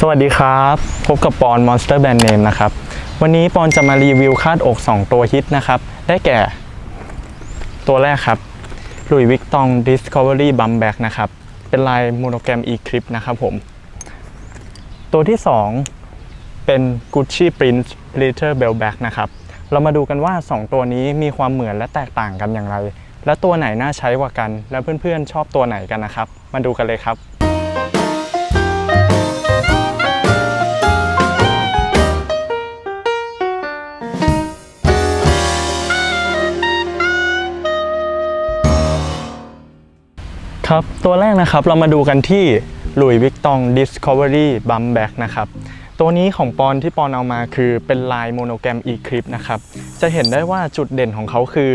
สวัสดีครับ พบกับปอน Monster Brand Name นะครับ วันนี้ปอนจะมารีวิวคาดอก 2 ตัวฮิตนะครับ ได้แก่ ตัวแรกครับ Louis Vuitton Discovery Bum Bag นะครับ เป็นลายโมโนแกรม E-Clip นะครับผม ตัวที่ 2 เป็น Gucci Prince Leather Bell Bag นะครับ เรามาดูกันว่า 2 ตัวนี้มีความเหมือนและแตกต่างกันอย่างไร และตัวไหนน่าใช้กว่ากัน และเพื่อนๆชอบตัวไหนกันนะครับ มาดูกันเลยครับ ครับ ตัวแรกนะครับเรามาดูกันที่ Louis Vuitton Discovery Bum Bag นะครับ ตัวนี้ของปอนที่ปอนเอามาคือเป็นลายโมโนแกรม E-Clip นะครับ จะเห็นได้ว่าจุดเด่นของเขาคือ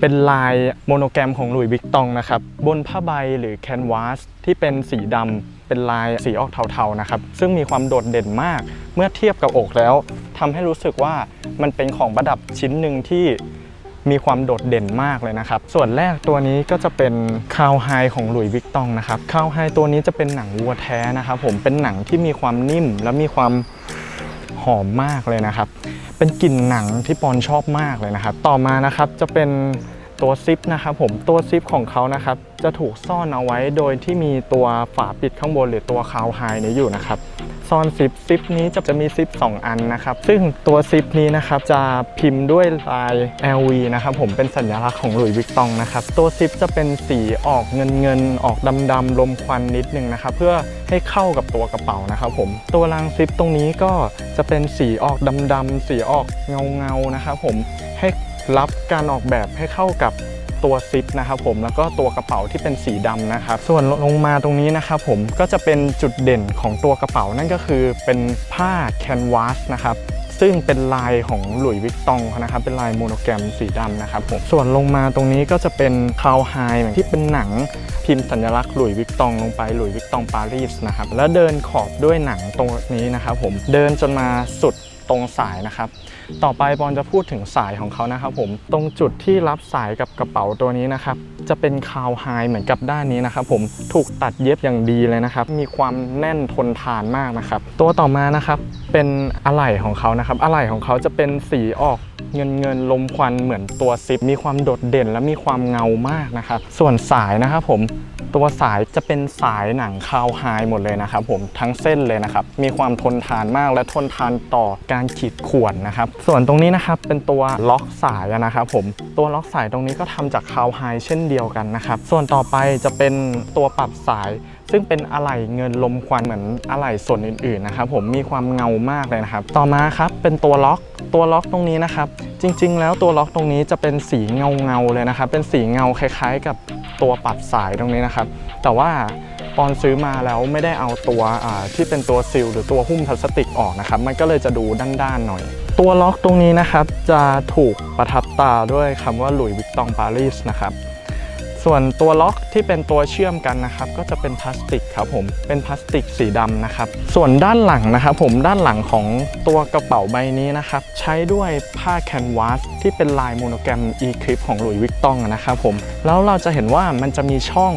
เป็นลายโมโนแกรมของ Louis Vuitton นะครับ บนผ้าใบหรือแคนวาสที่เป็นสีดำเป็นลายสีออกเทาๆนะครับ ซึ่งมีความโดดเด่นมากเมื่อเทียบกับอกแล้วทำให้รู้สึกว่ามันเป็นของประดับชิ้นหนึ่งที่ มีความโดดเด่นมากเลยนะครับ ส่วนแรกตัวนี้ก็จะเป็นคาวไฮของหลุยวิกตองนะครับคาวไฮตัวนี้จะเป็นหนังวัวแท้นะครับผมเป็นหนังที่มีความนิ่มและมีความหอมมากเลยนะครับ เป็นกลิ่นหนังที่ปอนชอบมากเลยนะครับ ต่อมานะครับจะเป็นตัวซิปนะครับผมตัวซิปของเขานะครับจะถูกซ่อนเอาไว้โดยที่มีตัวฝาปิดข้างบนหรือตัวคาวไฮนี้อยู่นะครับ ซ่อนซิปซิปนี้จะจะมีซิป2 อันนะครับ ซึ่งตัวซิปนี้นะครับจะพิมพ์ด้วยลาย LV นะครับผมเป็นสัญลักษณ์ของหลุยส์วิกตองนะครับ ตัวซิปจะเป็นสีออกเงินเงินออกดำดำลมควันนิดนึงนะครับ เพื่อให้เข้ากับตัวกระเป๋านะครับผมตัวรางซิปตรงนี้ก็จะเป็นสีออกดำดำสีออกเงาเงานะครับผมให้รับการออกแบบให้เข้ากับ ตัวซิปนะครับผมแล้วก็ตัวกระเป๋าที่เป็นสีดำนะครับส่วนลงมาตรงนี้นะครับผมก็จะเป็นจุดเด่นของตัวกระเป๋านั่นก็คือเป็นผ้าแคนวาสนะครับซึ่งเป็นลายของหลุยส์วิกตองนะครับ เป็นลายโมโนแกรมสีดำนะครับผม ส่วนลงมาตรงนี้ก็จะเป็นคาวไฮที่เป็นหนังพิมพ์สัญลักษณ์หลุยส์วิกตองลงไปหลุยส์วิกตองปารีสนะครับ แล้วเดินขอบด้วยหนังตรงนี้นะครับผม เดินจนมาสุดตรงสายนะครับ ต่อไปบอลจะพูดถึงสายของเขานะครับผมตรงจุดที่รับสายกับกระเป๋าตัวนี้นะครับจะเป็นคาวไฮเหมือนกับด้านนี้นะครับผมถูกตัดเย็บอย่างดีเลยนะครับ มีความแน่นทนทานมากนะครับ ตัวต่อมานะครับเป็นอะไหล่ของเขานะครับอะไหล่ของเขาจะเป็นสีออกเงินเงินลมควันเหมือนตัวซิปมีความโดดเด่นและมีความเงามากนะครับ ส่วนสายนะครับผมตัวสายจะเป็นสายหนังคาวไฮหมดเลยนะครับผมทั้งเส้นเลยนะครับ มีความทนทานมากและทนทานต่อการขีดข่วนนะครับส่วนตรงนี้นะครับเป็นตัวล็อกสายนะครับผมตัวล็อกสายตรงนี้ก็ทำจากคาวไฮเช่นเดียวกันนะครับส่วนต่อไปจะเป็นตัวปรับสาย ซึ่งเป็นอะไหล่เงินลมควันเหมือนอะไหล่ส่วนอื่นๆนะครับผมมีความเงามากเลยนะครับ ต่อมาครับเป็นตัวล็อกตัวล็อกตรงนี้นะครับจริง ๆ แล้วตัวล็อกตรงนี้จะเป็นสีเงาเงาๆเลยนะครับเป็นสีเงาคล้าย ๆ กับตัวปรับสายตรงนี้นะครับ แต่ว่าปอนซื้อมาแล้วไม่ได้เอาตัวที่เป็นตัวซิลหรือตัวหุ้มพลาสติกออกนะครับ มันก็เลยจะดูด้านๆหน่อย ตัวล็อกตรงนี้นะครับจะถูกประทับตาด้วยคำว่าหลุยส์วิกตองปารีสนะครับ ส่วนตัวล็อกที่เป็นตัวเชื่อมกันนะครับ ก็จะเป็นพลาสติกครับผมเป็นพลาสติกสีดำนะครับ ส่วนด้านหลังนะครับ ผมด้านหลังของตัวกระเป๋าใบนี้นะครับ ใช้ด้วยผ้าแคนวาสที่เป็นลายโมโนแกรม E-Clip ของหลุยส์วิกตองนะครับผมแล้วเราจะเห็นว่ามันจะมีช่อง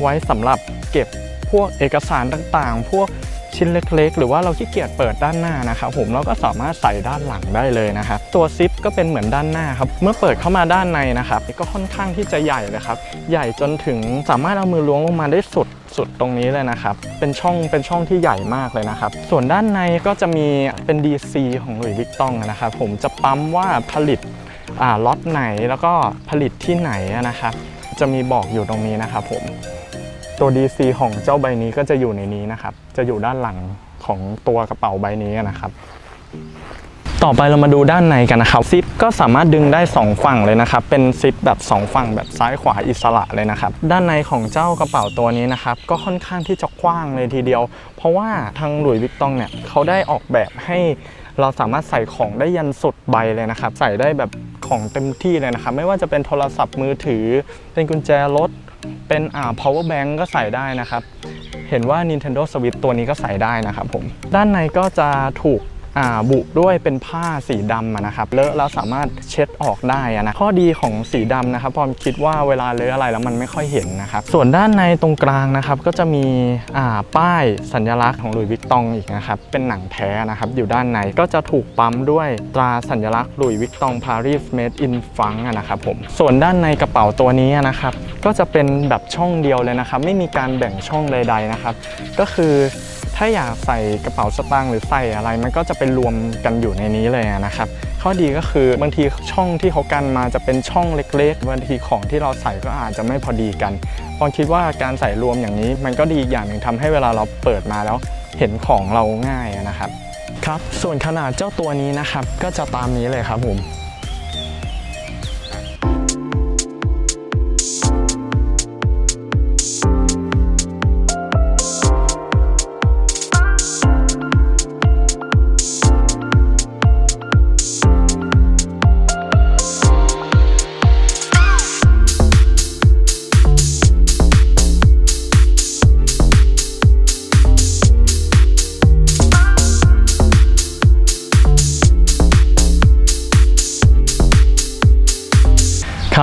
ไว้สำหรับเก็บพวกเอกสารต่างๆ พวก ชิ้นเล็กๆ หรือว่าเราขี้เกียจเปิดด้านหน้านะครับผมเราก็สามารถใส่ด้านหลังได้เลยนะครับตัวซิปก็เป็นเหมือนด้านหน้าครับเมื่อเปิดเข้ามาด้านในนะครับก็ค่อนข้างที่จะใหญ่เลยครับใหญ่จนถึงสามารถเอามือล้วงลงมาได้สุดสุดตรงนี้เลยนะครับ เป็นช่อง เป็นช่องที่ใหญ่มากเลยนะครับ ส่วนด้านในก็จะมีเป็น DC ของหลุยส์วิกตองนะครับ ผมจะปั๊มว่าผลิตล็อตไหนแล้วก็ผลิตที่ไหนนะครับ จะมีบอกอยู่ตรงนี้นะครับผม ตัว DC ของเจ้าใบนี้ก็จะอยู่ในนี้นะครับ จะอยู่ด้านหลังของตัวกระเป๋าใบนี้นะครับ ต่อไปเรามาดูด้านในกันนะครับซิปก็สามารถดึงได้ 2 ฝั่งเลยนะครับ เป็นซิปแบบ 2 ฝั่งแบบซ้ายขวาอิสระเลยนะครับ ด้านในของเจ้ากระเป๋าตัวนี้นะครับ ก็ค่อนข้างที่จะกว้างเลยทีเดียว เพราะว่าทางหลุยส์วิกตองเนี่ยเขาได้ออกแบบให้เราสามารถใส่ของได้ยันสุดใบเลยนะครับ ใส่ได้แบบของเต็มที่เลยนะครับ ไม่ว่าจะเป็นโทรศัพท์มือถือ เป็นกุญแจรถ เป็นอ่า power bank ก็ใส่ได้นะครับ เห็นว่า Nintendo Switch ตัวนี้ก็ใส่ได้นะครับผม ด้านในก็จะถูก บุด้วยเป็นผ้าสีดำนะครับเลอะแล้วสามารถเช็ดออกได้นะข้อดีของสีดำนะครับปอมคิดว่าเวลาเลอะอะไรแล้วมันไม่ค่อยเห็นนะครับส่วนด้านในตรงกลางนะครับก็จะมีป้ายสัญลักษณ์ของหลุยส์วิกตองอีกนะครับเป็นหนังแท้นะครับอยู่ด้านในก็จะถูกปั๊มด้วยตราสัญลักษณ์หลุยส์วิกตองปารีสเมดอินฟังนะครับผมส่วนด้านในกระเป๋าตัวนี้นะครับก็จะเป็นแบบช่องเดียวเลยนะครับไม่มีการแบ่งช่องใด ๆนะครับ ก็คือ ถ้าอยากใส่กระเป๋าสตางค์หรือใส่อะไร มันก็จะเป็นรวมกันอยู่ในนี้เลยนะครับ ข้อดีก็คือบางทีช่องที่เขากันมาจะเป็นช่องเล็กๆบางทีของที่เราใส่ก็อาจจะไม่พอดีกันปอนคิดว่าการใส่รวมอย่างนี้ มันก็ดีอีกอย่างหนึ่งทำให้เวลาเราเปิดมาแล้วเห็นของเราง่ายนะครับ ครับ ส่วนขนาดเจ้าตัวนี้นะครับก็จะตามนี้เลยครับผม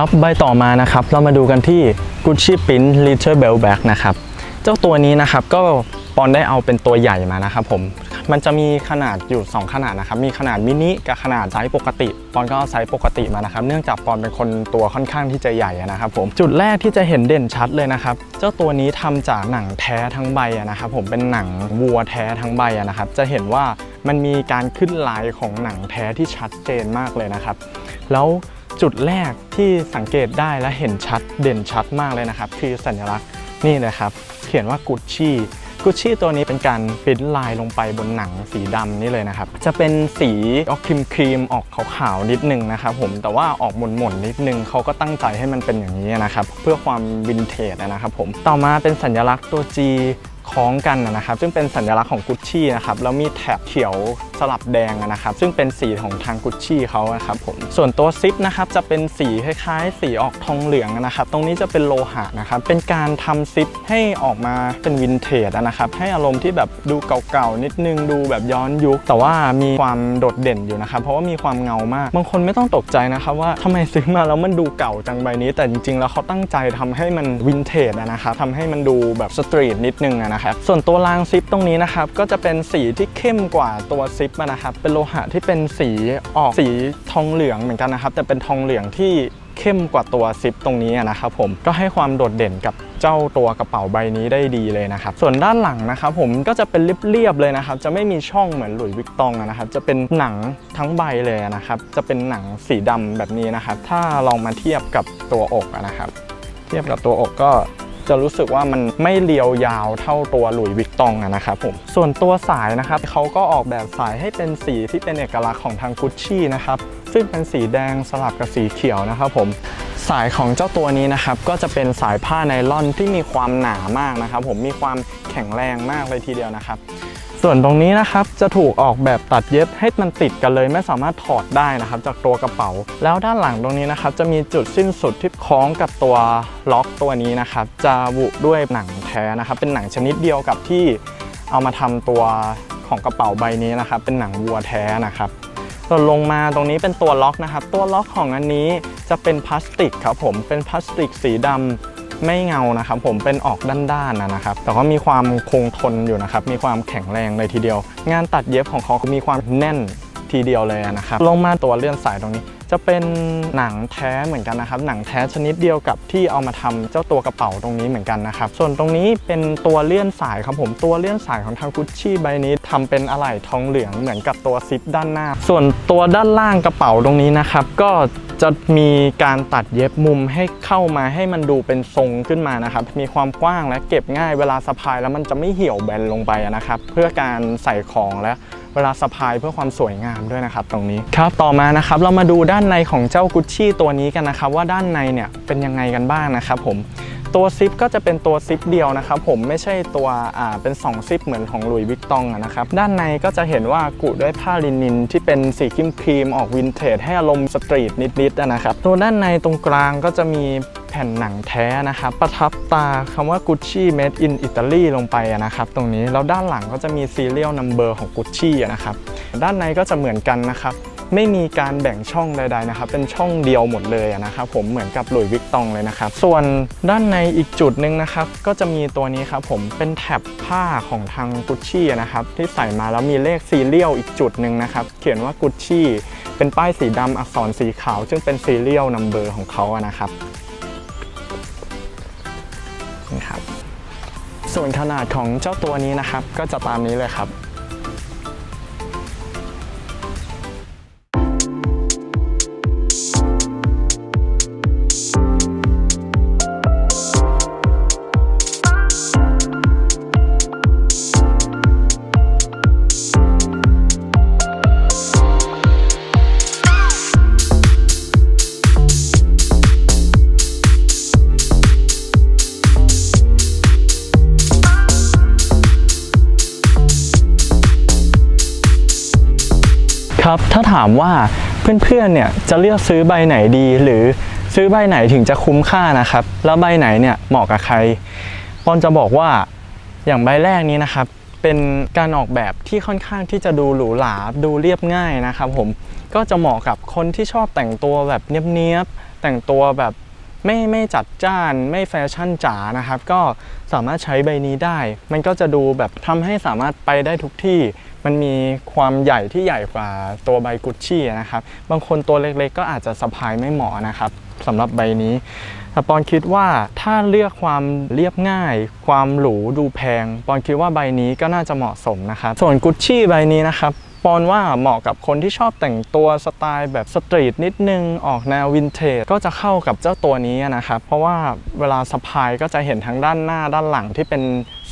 ครับใบต่อมานะครับเรามาดูกันที่ Gucci Print Little Bell Bag นะครับเจ้าตัวนี้นะครับก็ปอนได้เอาเป็นตัวใหญ่มานะครับผมมันจะมีขนาดอยู่ 2 ขนาดนะครับมีขนาดมินิกับขนาดไซส์ปกติ ปอนก็เอาไซส์ปกติมานะครับเนื่องจากปอนเป็นคนตัวค่อนข้างที่จะใหญ่นะครับผมจุดแรกที่จะเห็นเด่นชัดเลยนะครับเจ้าตัวนี้ทำจากหนังแท้ทั้งใบนะครับผมเป็นหนังวัวแท้ทั้งใบนะครับจะเห็นว่ามันมีการขึ้นลายของหนังแท้ที่ชัดเจนมากเลยนะครับแล้ว จุดแรกที่สังเกตได้และเห็นชัดเด่นชัดมากเลยนะครับ คือสัญลักษณ์นี่เลยครับ เขียนว่ากุชชี่กุชชี่ตัวนี้เป็นการปิ้นลายลงไปบนหนังสีดำนี่เลยนะครับ จะเป็นสีออกครีมครีมออกขาวๆนิดนึงนะครับผมแต่ว่าออกหม่นๆนิดนึงเขาก็ตั้งใจให้มันเป็นอย่างนี้นะครับ เพื่อความวินเทจนะครับผมต่อมาเป็นสัญลักษณ์ตัว G คล้องกันนะครับ ซึ่งเป็นสัญลักษณ์ของกุชชี่นะครับแล้วมีแถบเขียวสลับแดงนะครับ ซึ่งเป็นสีของทางกุชชี่เขานะครับผมส่วนตัวซิปนะครับจะเป็นสีคล้ายๆ สีออกทองเหลืองนะครับ ตรงนี้จะเป็นโลหะนะครับ เป็นการทำซิปให้ออกมาเป็นวินเทจนะครับ ให้อารมณ์ที่แบบดูเก่าๆนิดนึงดูแบบย้อนยุค แต่ว่ามีความโดดเด่นอยู่นะครับ เพราะว่ามีความเงามาก บางคนไม่ต้องตกใจนะครับว่าทำไมซื้อมาแล้วมันดูเก่าจังใบนี้ แต่จริงๆแล้วเขาตั้งใจทำให้มันวินเทจนะครับทำให้มันดูแบบสตรีทนิดนึงอะนะครับ ส่วนตัวรางซิปตรงนี้นะครับก็จะเป็นสีที่เข้มกว่าตัวซิปนะครับ เป็นโลหะที่เป็นสีออกสีทองเหลืองเหมือนกันนะครับ แต่เป็นทองเหลืองที่เข้มกว่าตัวซิปตรงนี้นะครับผมก็ให้ความโดดเด่นกับเจ้าตัวกระเป๋าใบนี้ได้ดีเลยนะครับ ส่วนด้านหลังนะครับผมก็จะเป็นเรียบๆเลยนะครับ จะไม่มีช่องเหมือนหลุยส์วิกตองนะครับ จะเป็นหนังทั้งใบเลยนะครับ จะเป็นหนังสีดำแบบนี้นะครับ ถ้าลองมาเทียบกับตัวอกนะครับ เทียบกับตัวอกก็ จะรู้สึกว่ามันไม่เรียวยาวเท่าตัวหลุยวิกตองนะครับผมส่วนตัวสายนะครับเขาก็ออกแบบสายให้เป็นสีที่เป็นเอกลักษณ์ของทางกุชชี่นะครับซึ่งเป็นสีแดงสลับกับสีเขียวนะครับผมสายของเจ้าตัวนี้นะครับก็จะเป็นสายผ้าไนล่อนที่มีความหนามากนะครับผมมีความแข็งแรงมากเลยทีเดียวนะครับ ส่วนตรงนี้นะครับจะถูกออกแบบตัดเย็บให้มันติดกันเลย ไม่สามารถถอดได้นะครับ จากตัวกระเป๋า แล้วด้านหลังตรงนี้นะครับ จะมีจุดสิ้นสุดที่คล้องกับตัวล็อกตัวนี้นะครับ จะบุด้วยหนังแท้นะครับ เป็นหนังชนิดเดียวกับที่เอามาทำตัวของกระเป๋าใบนี้นะครับ เป็นหนังวัวแท้นะครับส่วนลงมาตรงนี้เป็นตัวล็อกนะครับ ตัวล็อกของอันนี้จะเป็นพลาสติกครับผมเป็นพลาสติกสีดำ ไม่เงานะครับผมเป็นออกด้านๆนะนะครับ แต่ก็มีความคงทนอยู่นะครับ มีความแข็งแรงเลยทีเดียว งานตัดเย็บของเขามีความแน่นทีเดียวเลยนะครับ ลงมาตัวเลื่อนสายตรงนี้ จะเป็นหนังแท้เหมือนกันนะครับ หนังแท้ชนิดเดียวกับที่เอามาทำเจ้าตัวกระเป๋าตรงนี้เหมือนกันนะครับ ส่วนตรงนี้เป็นตัวเลื่อนสายครับผม ตัวเลื่อนสายของทางกุชชี่ใบนี้ทำเป็นอะไหล่ทองเหลืองเหมือนกับตัวซิปด้านหน้า ส่วนตัวด้านล่างกระเป๋าตรงนี้นะครับ ก็จะมีการตัดเย็บมุมให้เข้ามาให้มันดูเป็นทรงขึ้นมานะครับ มีความกว้างและเก็บง่ายเวลาสะพายแล้วมันจะไม่เหี่ยวแบนลงไปนะครับ เพื่อการใส่ของและ เวลาสะพายเพื่อความสวยงามด้วยนะครับตรงนี้ครับต่อมานะครับเรามาดูด้านในของเจ้ากุชชี่ตัวนี้กันนะครับว่าด้านในเนี่ยเป็นยังไงกันบ้างนะครับผมตัวซิปก็จะเป็นตัวซิปเดียวนะครับผมไม่ใช่ตัวอ่าเป็น2ซิปเหมือนของหลุยส์วิกตองอะนะครับด้านในก็จะเห็นว่ากุด้วยผ้าลินินที่เป็นสีครีมครีมๆออกวินเทจให้อารมณ์สตรีทนิดๆอะนะครับตัวด้านในตรงกลางก็จะมี แผ่นหนังแท้นะครับประทับตาคำว่า Gucci Made in Italy ลงไปนะครับตรงนี้แล้วด้านหลังก็จะมี serial number ของ Gucci นะครับด้านในก็จะเหมือนกันนะครับไม่มีการแบ่งช่องใดๆนะครับ เป็นช่องเดียวหมดเลยนะครับ ผมเหมือนกับหลุยวิกตองเลยนะครับ ส่วนด้านในอีกจุดหนึ่งนะครับ ก็จะมีตัวนี้ครับผมเป็นแท็บผ้าของทางกุชชี่นะครับ ที่ใส่มาแล้วมีเลขซีเรียลอีกจุดหนึ่งนะครับ เขียนว่ากุชชี่เป็นป้ายสีดำอักษรสีขาว ซึ่งเป็นซีเรียลนัมเบอร์ของเขาอะนะครับ ส่วนขนาดของเจ้าตัวนี้นะครับ ก็จะตามนี้เลยครับ ครับ ถ้าถามว่าเพื่อนๆเนี่ยจะเลือกซื้อใบไหนดี หรือซื้อใบไหนถึงจะคุ้มค่านะครับ แล้วใบไหนเนี่ยเหมาะกับใครปอนจะบอกว่าอย่างใบแรกนี้นะครับ เป็นการออกแบบที่ค่อนข้างที่จะดูหรูหราดูเรียบง่ายนะครับ ผมก็จะเหมาะกับคนที่ชอบแต่งตัวแบบเนียบๆแต่งตัวแบบไม่ไม่จัดจ้านไม่แฟชั่นจ๋านะครับ ก็สามารถใช้ใบนี้ได้ มันก็จะดูแบบทำให้สามารถไปได้ทุกที่ มันมีความใหญ่ที่ใหญ่กว่าตัวใบกุชชี่นะครับ บางคนตัวเล็กๆ ก็อาจจะสะพายไม่เหมาะนะครับสำหรับใบนี้แต่ปอนคิดว่าถ้าเลือกความเรียบง่าย ความหรูดูแพงปอนคิดว่าใบนี้ก็น่าจะเหมาะสมนะครับ ส่วนกุชชี่ใบนี้นะครับปอนว่าเหมาะกับคนที่ชอบแต่งตัวสไตล์แบบสตรีทนิดนึง ออกแนววินเทจก็จะเข้ากับเจ้าตัวนี้นะครับ เพราะว่าเวลาสะพายก็จะเห็นทั้งด้านหน้าด้านหลังที่เป็น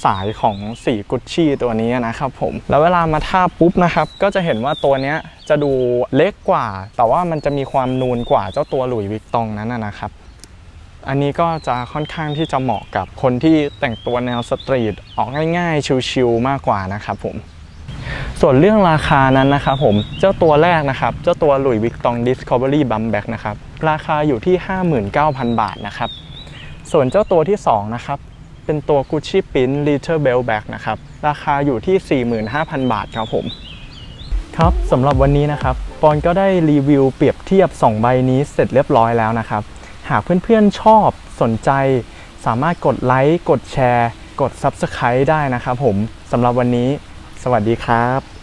สายของสีกุชชี่ตัวนี้นะครับผม แล้วเวลามาทาปุ๊บนะครับ ก็จะเห็นว่าตัวนี้จะดูเล็กกว่า แต่ว่ามันจะมีความนูนกว่าเจ้าตัวหลุยวิกตองนั้นนะครับ อันนี้ก็จะค่อนข้างที่จะเหมาะกับคนที่แต่งตัวแนวสตรีทออกง่าย ๆ ชิลๆมากกว่านะครับผมส่วนเรื่องราคานั้นนะครับผมเจ้าตัวแรกนะครับ เจ้าตัวหลุยวิกตอง Discovery b u m b a c k นะครับ ราคาอยู่ที่ 59,000 บาทนะครับ ส่วนเจ้าตัวที่ 2 นะครับ เป็นตัว Gucci Pin Little Bell Bag นะครับ ราคาอยู่ที่ 45,000 บาทครับผม ครับสำหรับวันนี้นะครับ ปอนก็ได้รีวิวเปรียบเทียบ 2 ใบนี้เสร็จเรียบร้อยแล้วนะครับ หากเพื่อนๆชอบสนใจ สามารถกดไลค์ กดแชร์ กด Subscribe ได้นะครับผมสำหรับวันนี้ สวัสดีครับ